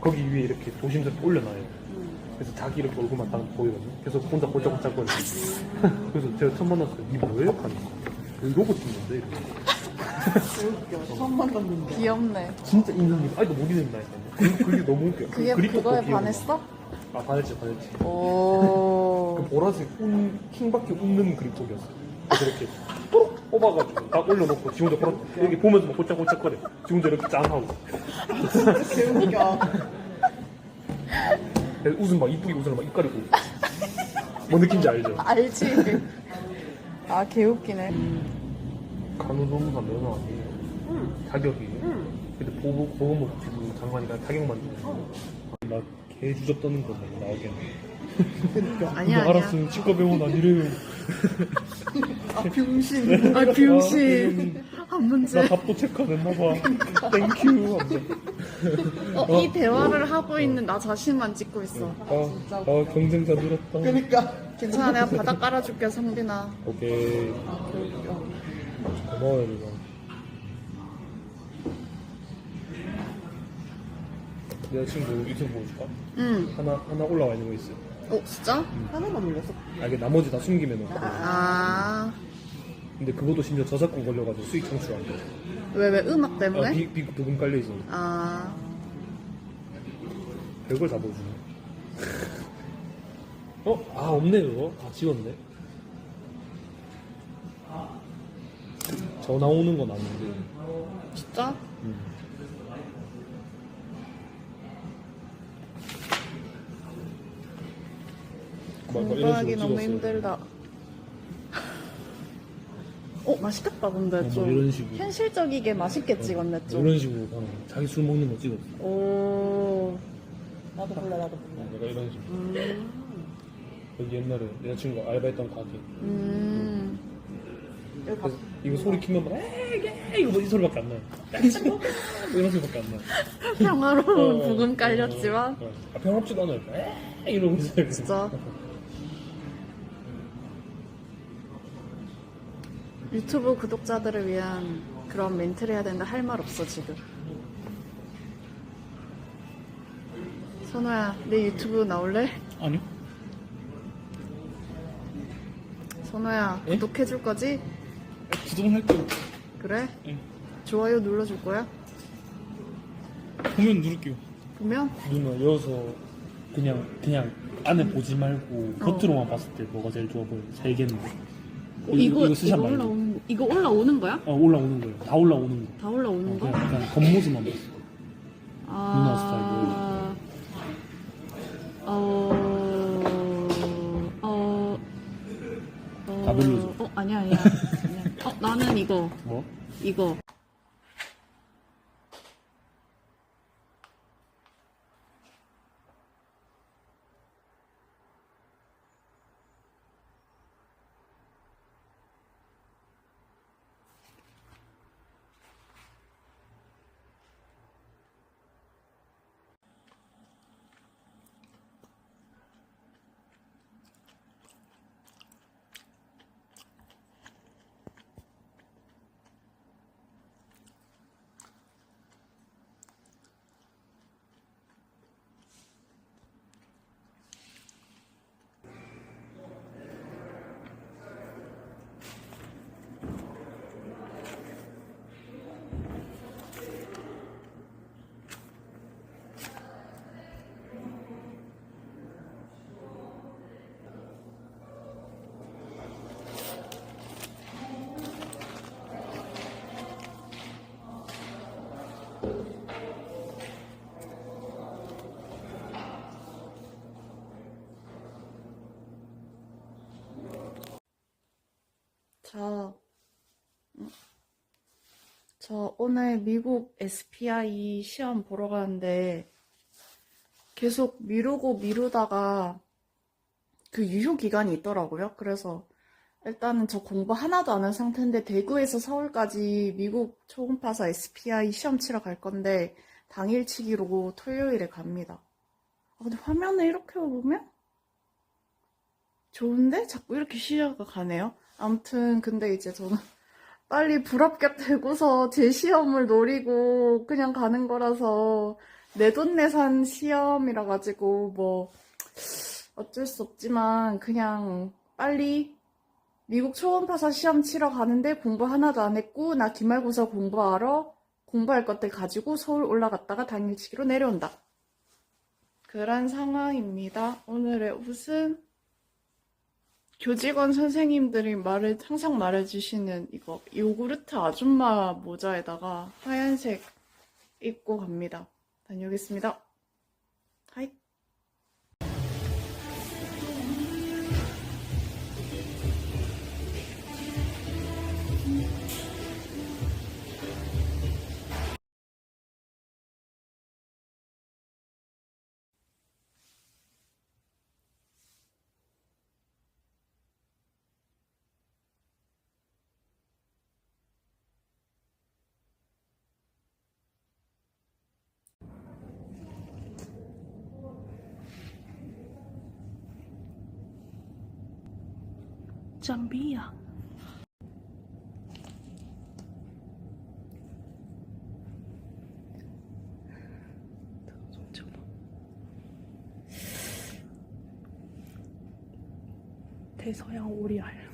거기 위에 이렇게 조심스럽게 올려놔요. 그래서 자기 이렇게 얼굴만 딱 보이거든요. 그래서 혼자 꼴짝꼴짝거려. 그래서 제가 처음 만났을 때, 니 뭐예요? 하니까. 여기 로봇 찍는데, 이렇게. 웃겨. 처음 만났는데. 귀엽네. 진짜 인상이, 아이도 못 잊는다니까요. 그, 그게 너무 웃겨. 그게 그립도 그거에. 반했어? 아, 반했지, 반했지. 오. 그 보라색 운, 킹밖에 웃는 그립톡이었어요. 그래서 이렇게 뽀록 뽑아가지고 딱 올려놓고 지 혼자 보라, 여기 보면서 막 꼴짝꼴짝거려. 지 혼자 이렇게 짠 하고. 진짜 개웃겨. 그래서 웃음 막 이쁘게 웃으면 막입 가리고. 뭐 느낌인지 알죠? 알지. 아, 개웃기네. 간호조무사 면허 아니에요? 자격이. 근데 보고, 보건복지부 장관이가 자격만 주고. 나개 주접 떠는 거 나오겠네. 아니야. 알았으면 치과 병원 아니래요. 아, 병신. 아, 병신. 한 문제. 나 답도 체크 안 했나 봐. 땡큐. 하면서. 어, 이 대화를 하고 있는 나 자신만 찍고 있어. 아, 아 경쟁자 늘었다. 그니까. 괜찮아, 내가 바닥 깔아줄게, 성빈아. 오케이. 고마워요, 누나. 내 친구 유튜브 보여줄까? 응. 하나, 하나 올라와 있는 거 있어. 어, 진짜? 하나만 올렸어. 아, 이게 나머지 다 놓고. 아. 근데 그것도 심지어 저작권 걸려가지고 수익 창출 안 돼. 왜, 왜, 음악 아, 때문에? 비, 비, 부금 깔려있어. 아. 별걸 다 보여주네. 어? 아, 없네, 그거. 다 지웠네. 전화 오는 건 아닌데. 진짜? 막, 막 이런 공부하기 너무 찍었어요. 힘들다. 어, 맛있겠다, 근데 뭐 좀. 이런 식으로. 현실적이게 맛있게 찍었네, 좀. 이런 식으로 그냥 자기 술 먹는 거 찍었어. 오. 나도 볼래, 나도 볼래. 어, 내가 이런 식으로. 음. 여기 옛날에 여자친구 알바했던 가게. 음. 여기 봐. 그래서 이거 소리 키면 막 에이 이거 뭐이 소리밖에 안 나요. 뭐 이런 소리밖에 안 나요. 평화로운 어, 부금 어, 깔렸지만. 어, 어. 아, 평합지도 않아요. 에이 이러고 있어요. 진짜. 유튜브 구독자들을 위한 그런 멘트를 해야 되는데 할말 없어 지금 선호야 내 유튜브 나올래? 아니요. 선호야 예? 구독해줄 거지? 구독은 할게요. 그래? 예. 좋아요 눌러줄 거야? 보면 누를게요. 보면? 누나 이어서 그냥 그냥 안에 보지 말고 어. 겉으로만 봤을 때 뭐가 제일 좋아 보여요? 세 개는. 어, 이거 이거, 스샷 말고. 이거 올라오는 거야? 어 올라오는 거예요. 다 올라오는 거. 다 올라오는 어, 거? 그냥, 그냥 겉모습만 봤어. 아... 어... 어... 어... 다 별로죠? 어, 아니야, 아니야. 아니야. 어, 나는 이거, 뭐? 이거. 저, 음, 저 오늘 미국 SPI 시험 보러 가는데 계속 미루고 미루다가 그 유효 기간이 있더라고요. 그래서 일단은 저 공부 하나도 안 한 상태인데 대구에서 서울까지 미국 초음파사 SPI 시험 치러 갈 건데 당일치기로 토요일에 갑니다. 아, 근데 화면에 이렇게 보면 좋은데 자꾸 이렇게 시야가 가네요. 아무튼 근데 이제 저는 빨리 불합격 되고서 제 시험을 노리고 그냥 가는 거라서 내돈내산 시험이라 가지고 뭐 어쩔 수 없지만 그냥 빨리 미국 초음파사 시험 치러 가는데 공부 하나도 안 했고 나 기말고사 공부하러 공부할 것들 가지고 서울 올라갔다가 당일치기로 내려온다. 그런 상황입니다. 오늘의 웃음 교직원 선생님들이 말을 항상 말해주시는 이거 요구르트 아줌마 모자에다가 하얀색 입고 갑니다. 다녀오겠습니다. 잠비야. 대서양 오리알.